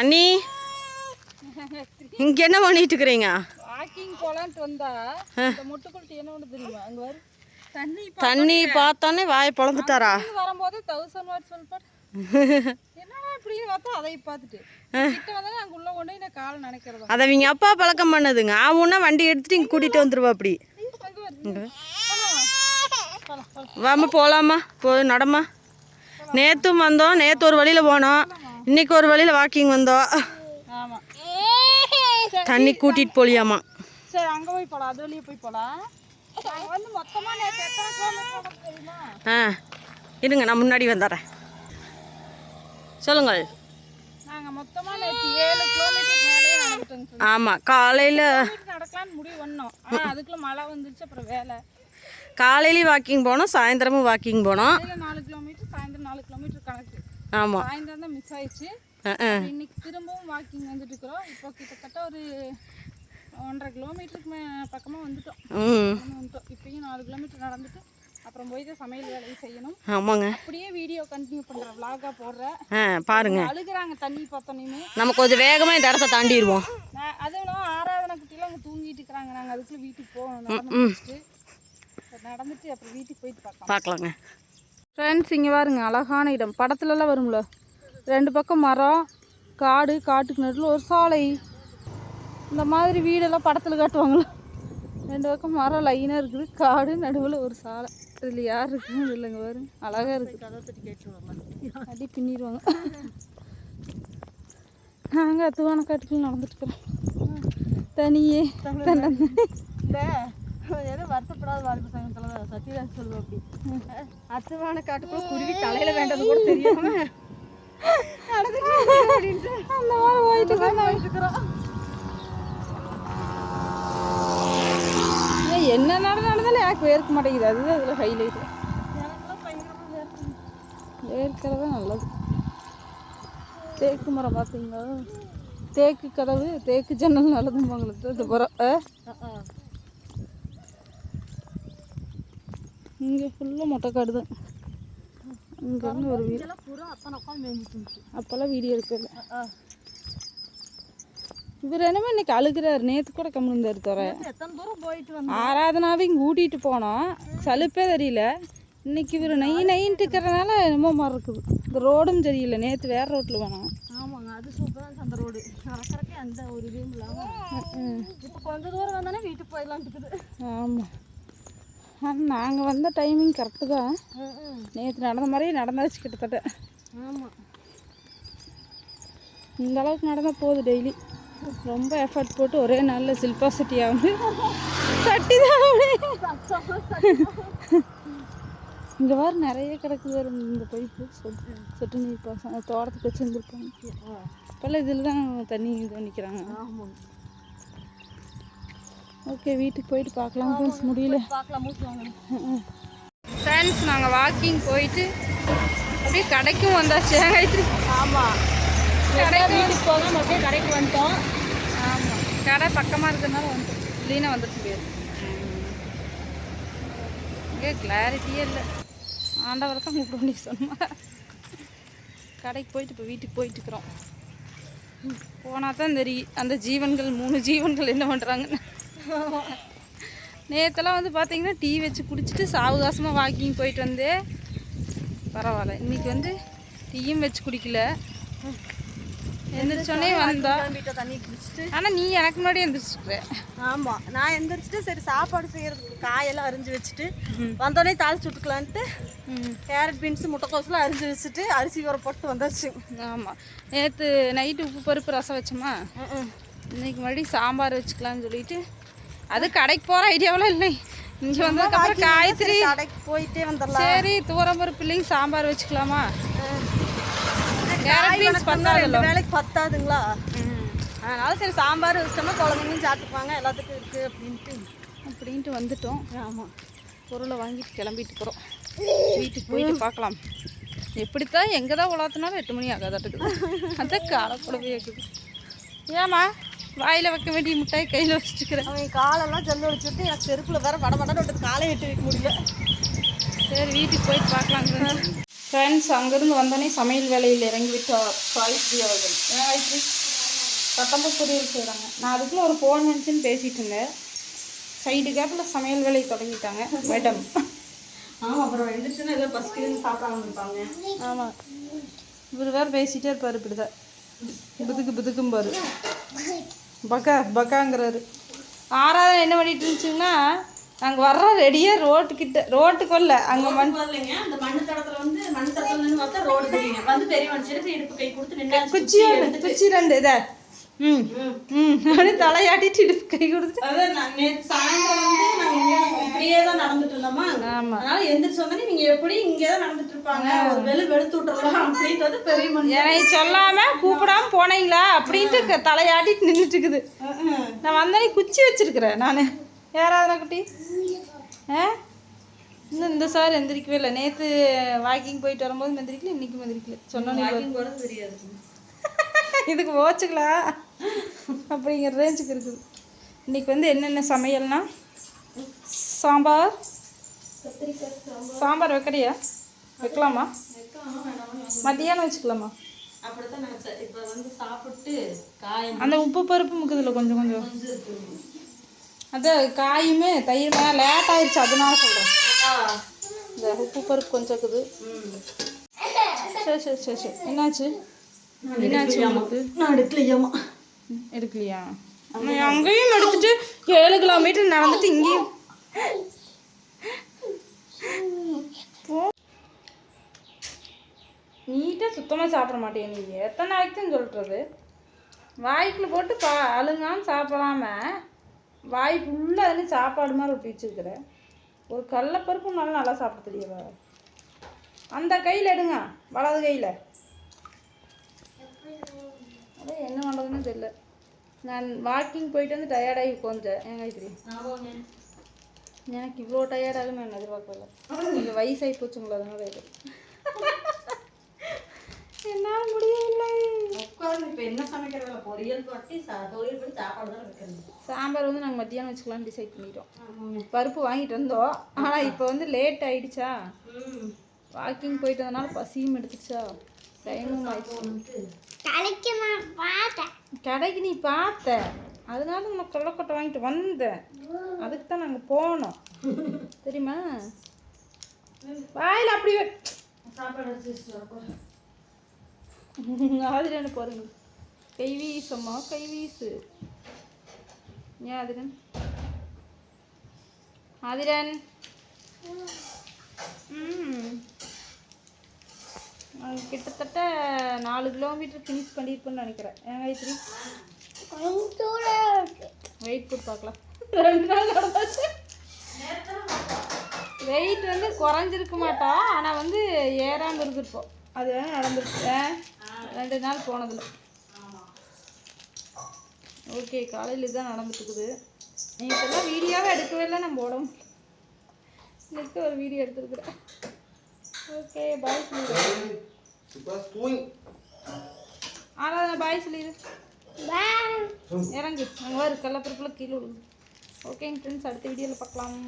அண்ணி இங்கே என்ன பண்ணிட்டு இருக்கிறீங்க? வாக்கிங் போலான்ட்டு வந்தா இந்த முட்டுக்குள்ளிட்டு என்ன ஒன்று தெரியுமா? அங்க வரு. தண்ணி தண்ணி பார்த்தோன்னே வாயை பொழந்துட்டாரா? பார்த்து வரும்போது தௌசண்ட் இப்படின்னு பார்த்தா? அதை பார்த்துட்டு. கிட்ட வந்தாலும் அங்க உள்ள கொண்டு போய் நான் கால் நினைக்கிறதா? அதை அவங்க அப்பா பழக்கம் பண்ணதுங்க. ஆவுன்னா வண்டி எடுத்துட்டு இங்கே கூட்டிகிட்டு வந்துருவா அப்படி. வாமா போகலாமா போ நடமா. நேற்றும் வந்தோம். நேற்று ஒரு வழியில் போனோம். இன்னைக்கு ஒரு வழியில் வாக்கிங் வந்தோம். ஆமா. தண்ணி கூட்டிகிட்டு போலியாமா. சரி அங்க போய் அது வழியே போய் தெரியுமா? ஆ இருங்க நான் முன்னாடி வந்துடுறேன். சொல்லுங்கள். ஆமாம் காலையில் காலையிலையும் வாக்கிங் போனோம் சாயந்தரமும் வாக்கிங் போனோம் காலையில நாலு கிலோமீட்டர் சாயந்தரம் நாலு கிலோமீட்டர் கணக்கு ஆமாம் சாயந்தரம் தான் மிஸ் ஆயிடுச்சு. இன்னைக்கு திரும்பவும் வாக்கிங் வந்துட்டு இருக்கிறோம் இப்போ கிட்டத்தட்ட ஒரு ஒன்றரை கிலோமீட்டருக்கு மே பக்கமாக வந்துட்டோம். வந்துட்டோம். இப்பயும் நாலு கிலோமீட்டர் நடந்துட்டு அப்புறம் போய் தான் சமையல் வேலையை செய்யணும். ஆமாங்க. அப்படியே வீடியோ கண்டினியூ vlog-ஆ போடுறேன் ஆ பாருங்க. அழுகுறாங்க தண்ணி பார்த்தோன்னே. நம்ம கொஞ்சம் வேகமாக இந்த இடத்த தாண்டிடுவோம். அதுவும் ஆராதனை குட்டிலாம் அங்கே தூங்கிட்டு இருக்கிறாங்க. நாங்கள் அதுக்குள்ளே வீட்டுக்கு போகணும் நடந்துட்டு அப்புறம் வீட்டுக்கு போயிட்டு பார்க்கலாம். பார்க்கலாங்க. ஃப்ரெண்ட்ஸ் இங்கே பாருங்க அழகான இடம். படத்துலலாம் வரும்ல? ரெண்டு பக்கம் மரம் காடு காட்டுக்கு நடுவில் ஒரு சாலை. இந்த மாதிரி வீடெல்லாம் படத்தில் காட்டுவாங்களோ ரெண்டு பக்கம் மரம் லைனாக இருக்குது. காடு நடுவில் ஒரு சாலை. இதில் யார் இருக்குன்னு இல்லைங்க பாருங்க. அழகாக இருக்குது அடி பின்னிடுவாங்க. நாங்கள் அத்துவான காட்டுக்குள்ள நடந்துட்டுருக்குறோம் தனியே. இந்த ஏதோ வருத்தப்படாத வாழ்க்கை சங்கத்தில் சத்யராஜ் சொல்லுவோம் அப்படி. காட்டுக்குள்ள குருவி தலையில வேண்டது கூட தெரியாம. நடந்துட்டு அந்த மாதிரி போயிட்டு இருக்கிறோம். என்ன நடந்து நடந்தாலும் எனக்கு வேர்க்க மாட்டேங்குது. அதுதான் இதில் ஹைலைட். வேர்க்கிறது நல்லது. தேக்கு மரம் பார்த்தீங்களா? தேக்கு கதவு தேக்கு ஜன்னல் நல்லதும்பாங்களுக்கு இது மரம் அஹ் இங்கே ஃபுல்லாக மொட்டை காடு தான் இங்கே வந்து ஒரு வீடு. அப்போல்லாம் வீடியோ எடுக்கல. இவர் என்னமோ இன்னைக்கு அழுகிறாரு. நேற்று கூட எத்தனை தூரம் போயிட்டு வந்து ஆராதனாவையும் கூட்டிகிட்டு போனோம். சலுப்பே தெரியல. இன்னைக்கு இவர் நை நைன்ட்டு இருக்கிறனால என்னமோ மாதிரி இருக்குது. இந்த ரோடும் சரியில்லை. நேற்று வேறு ரோட்டில் வேணாம் ஆமாங்க அது சூப்பராக அந்த ரோடு நடக்கிறக்கே அந்த ஒரு இதுவும் இல்லாமல் இப்போ கொஞ்ச தூரம் வந்தானே வீட்டுக்கு போயிடலான்ட்டு இருக்குது. ஆமாம் ஆனால் நாங்கள் வந்த டைமிங் கரெக்டு தான். நேற்று நடந்த மாதிரியே நடந்தாச்சு கிட்டத்தட்ட. ஆமாம் இந்த அளவுக்கு நடந்தால் போதும் டெய்லி ரொம்ப எஃபர்ட் போட்டு ஒரே நாளில் சில்பா சட்டியாக வந்து சட்டி தான் இங்கே வேறு நிறைய கிடக்குது வேறு இந்த பைப்பு சொட்டு சொட்டு நீர் பாசம் தோட்டத்துக்கு வச்சுருந்துருப்பாங்க. இப்போல்லாம் இதில் தான் தண்ணி இது பண்ணிக்கிறாங்க. ஆமாங்க ஓகே வீட்டுக்கு போயிட்டு பார்க்கலாம் ஃப்ரெண்ட்ஸ் முடியல. ஃப்ரெண்ட்ஸ் நாங்கள் வாக்கிங் போயிட்டு அப்படியே கடைக்கும் வந்தாச்சு. ஆமாம் கடைக்கு வீட்டுக்கு போக மறுபடியும் கடைக்கு வந்துட்டோம். ஆமாம் கடை பக்கமாக இருக்கிறதுனால வந்துட்டோம் இல்லைன்னா வந்துட்டு முடியாது. இங்கே கிளாரிட்டியே இல்லை. ஆண்டவரை தான் கூப்பிட வேண்டிய சொன்னா கடைக்கு போயிட்டு இப்போ வீட்டுக்கு போயிட்டு இருக்கிறோம். போனால் தான் தெரியும் அந்த ஜீவன்கள் மூணு ஜீவன்கள் என்ன பண்ணுறாங்கன்னு நேற்றெல்லாம் வந்து பார்த்தீங்கன்னா டீ வச்சு குடிச்சிட்டு சாவகாசமாக வாக்கிங் போயிட்டு வந்தே பரவாயில்ல. இன்னைக்கு வந்து டீயும் வச்சு குடிக்கல. எந்திரிச்சோடனே வந்தா. தண்ணி குடிச்சிட்டு. ஆனால் நீ எனக்கு முன்னாடி எந்திரிச்சிருக்க ஆமாம் நான் எந்திரிச்சிட்டு சரி சாப்பாடு செய்யறதுக்கு காயெல்லாம் அரிஞ்சு வச்சுட்டு வந்தோடனே தாளிச்சு விட்டுக்கலான்ட்டு கேரட் பீன்ஸ் முட்டைக்கோசெல்லாம் அரிஞ்சு வச்சுட்டு அரிசி ஊற போட்டு வந்தாச்சு. ஆமாம் நேற்று நைட்டு உப்பு பருப்பு ரசம் வச்சோமா? இன்னைக்கு மறுபடியும் சாம்பார் வச்சுக்கலாம்னு சொல்லிட்டு அது கடைக்கு போகிற ஐடியாவெல்லாம் இல்லை. இங்கே வந்ததுக்கப்புறம் காய்கறி கடைக்கு போயிட்டே வந்துடலாம். சரி தூரம் பருப்பு இல்லைங்க சாம்பார் வச்சுக்கலாமா? பீன்ஸ் பத்தாதுல்ல வேலைக்கு பத்தாதுங்களா? அதனால சரி சாம்பார் வச்சிட்டோம்னா குழந்தைங்களும் சாப்பிட்டுப்பாங்க எல்லாத்துக்கும் இருக்கு அப்படின்ட்டு. அப்படின்ட்டு வந்துட்டோம். ஆமாம் பொருளை வாங்கிட்டு கிளம்பிட்டு போகிறோம் வீட்டுக்கு போயிட்டு பார்க்கலாம். எப்படித்தான் எங்கே தான் உலாத்தினாலும் எட்டு மணி ஆகாதாட்டுக்குது அதான் காலப்படவே இருக்குது ஏம்மா? வாயில் வைக்க வேண்டிய மிட்டாய் கையில் வச்சுட்டுக்கிறேன். அவன் காலெல்லாம் ஜல்லு வச்சுட்டு எனக்கு செருப்புல வேற வட வடன்னு விட்டு காலை எட்டு வைக்க முடியல. சரி வீட்டுக்கு போயிட்டு பார்க்கலாங்க ஃப்ரெண்ட்ஸ். அங்கேருந்து வந்தோடனே சமையல் வேலையில் இறங்கி விட்டார் காயத்ரி அவர்கள் ஏன் காயத்ரி கட்டம்பு பொரியல் செய்கிறாங்க நான் அதுக்குள்ள ஒரு ஃபோன் நினச்சின்னு பேசிகிட்டு இருந்தேன். சைடு கேப்பில் சமையல் வேலையை தொடங்கிட்டாங்க மேடம் ஆமாம் அப்புறம் எந்திரிச்சுன்னா ஏதோ பசிக்குதுன்னு சாப்பிடாம இருப்பாங்க. ஆமாம் இவர் வேறு பேசிகிட்டே இருப்பார் இப்படி தான் புதுக்கு புதுக்கும் பாரு பக்கா பக்காங்கிறாரு ஆறாவது என்ன பண்ணிட்டு இருந்துச்சுங்கன்னா நாங்கள் வர்றோம் ரெடியாக ரோட்டுக்கிட்ட ரோட்டுக்குள்ள அங்கே மண் அந்த மண்ணு தடத்துல வந்து மண் தடத்துல நின்று பார்த்தா ரோடு தெரியுங்க. வந்து பெரிய மனுஷனுக்கு இடுப்பு கை கொடுத்து நின்று குச்சி குச்சி ரெண்டு இதை. ம். ம். தலையாட்டிட்டு இடுப்பு கை கொடுத்து. அதான் நான் நேத்து சாயந்தரம் வந்து நாங்க இங்க இப்படியே தான் நடந்துட்டு இருந்தோமா? அதனால எந்திரிச்சு வந்தோடனே நீங்க எப்படி இங்கே தான் நடந்துட்டு இருப்பாங்க? ஒரு வெளு வெளுத்து விட்டுறலாம் அப்படின்ட்டு வந்து பெரிய மனுஷன். என்னை சொல்லாமல் கூப்பிடாம போனீங்களா? அப்படின்ட்டு தலையாட்டிட்டு நின்றுட்டு இருக்குது நான் வந்தோடனே குச்சி வச்சிருக்கிறேன் நான். யாராவது குட்டி? ஆ? இன்னும் இந்த சார் எந்திரிக்கவே இல்லை. நேற்று வாக்கிங் போயிட்டு வரும்போது எந்திரிக்கல இன்னைக்கும் எந்திரிக்கல சொன்னோன்னே தெரியாது. இதுக்கு போச்சுக்கலாம் அப்படிங்கிற ரேஞ்சுக்கு இருக்குது. இன்னைக்கு வந்து என்னென்ன சமையல்னா? சாம்பார்? சாம்பார். வைக்கறியா வைக்கலாமா? மத்தியானம் வச்சுக்கலாமா? அந்த உப்பு பருப்பு முக்குதுல கொஞ்சம் கொஞ்சம். அது காயுமே தயிர் லேட் ஆயிடுச்சு அதனால சொல்கிறேன் இந்த உப்பு பருப்பு கொஞ்சம் இருக்குது. சரி சரி சரி சரி. என்னாச்சு? என்னாச்சு உங்களுக்கு? நான் எடுக்கலையாமா எடுக்கலையா? அங்கேயும் எடுத்துட்டு ஏழு கிலோமீட்டர் நடந்துட்டு இங்கேயும் நீட்டாக சுத்தமாக சாப்பிட மாட்டேன் நீ. எத்தனை நாளைக்கு தான் சொல்கிறது வாய்க்குள்ள போட்டு பா அழுங்காமல் சாப்பிடாம வாய் ஃபுல்லாக அதில் சாப்பாடு மாதிரி ஒட்டி வச்சுருக்குற ஒரு கடலப்பருப்பு நல்லா நல்லா சாப்பிட தெரியவா அந்த கையில் எடுங்க வலது கையில். அதான் என்ன பண்ணுறதுன்னு தெரியல. நான் வாக்கிங் போயிட்டு வந்து டயர்டாகி உட்காந்துட்டேன் என் தெரியும் எனக்கு இவ்வளோ டயர்டாகும் நான் எதிர்பார்க்கல. கொஞ்சம் வயசாகி போச்சுங்களா அதனால இது. என்னால் முடியவில்லை. உட்கார்ந்து இப்ப என்ன சமைக்கிற வேலை? பொரியல் பட்டி சா- பொரியல் பண்ணி சாப்பாடு தான் வைக்கிறது. சாம்பார் வந்து நாங்கள் மத்தியானம் வச்சுக்கலாம்னு டிசைட் பண்ணிட்டோம். பருப்பு வாங்கிட்டு வந்தோம். ஆனால் இப்போ வந்து லேட் ஆயிடுச்சா? ம். வாக்கிங் போயிட்டு வந்தனால பசியும் எடுத்துச்சா டைமும் ஆயிடுச்சு. கடைக்கு நீ பார்த்த? அதனால உனக்கு கொல்லக்கொட்டை வாங்கிட்டு வந்தேன். அதுக்கு தான் நாங்கள் போனோம். தெரியுமா? வாயில் அப்படி. ஆதிரன் பாருங்க கை வீசம்மா கை வீசு. ஏன் ஆதிரன்? ஆதிரன்? கிட்டத்தட்ட நாலு கிலோமீட்டர் ஃபினிஷ் பண்ணியிருப்பேன்னு நினைக்கிறேன். ஏன் காயத்ரி? வெயிட் போட்டு பார்க்கலாம். ரெண்டு நாள் நடந்தாச்சு. வெயிட் வந்து குறைஞ்சிருக்க மாட்டோம் ஆனால் வந்து ஏறாமல் இருந்திருப்போம். அது வேணால் நடந்துருக்கு? ரெண்டு நாள் போனதில்ல ஓகே காலையில் இதுதான் நடந்துட்டு இருக்குது நேற்றெல்லாம் வீடியோவே எடுக்கவே இல்லை நம்ம உடம்பு. இன்னைக்கு ஒரு வீடியோ எடுத்துருக்குறேன். ஓகே பாய் சொல்லிடு ஆனால் பாய் சொல்லிடு இறங்கு. அங்கே வரு கள்ளப்பருப்பில் கீழே விழுந்து ஓகேங்க ஃப்ரெண்ட்ஸ் அடுத்த வீடியோவில் பார்க்கலாம்.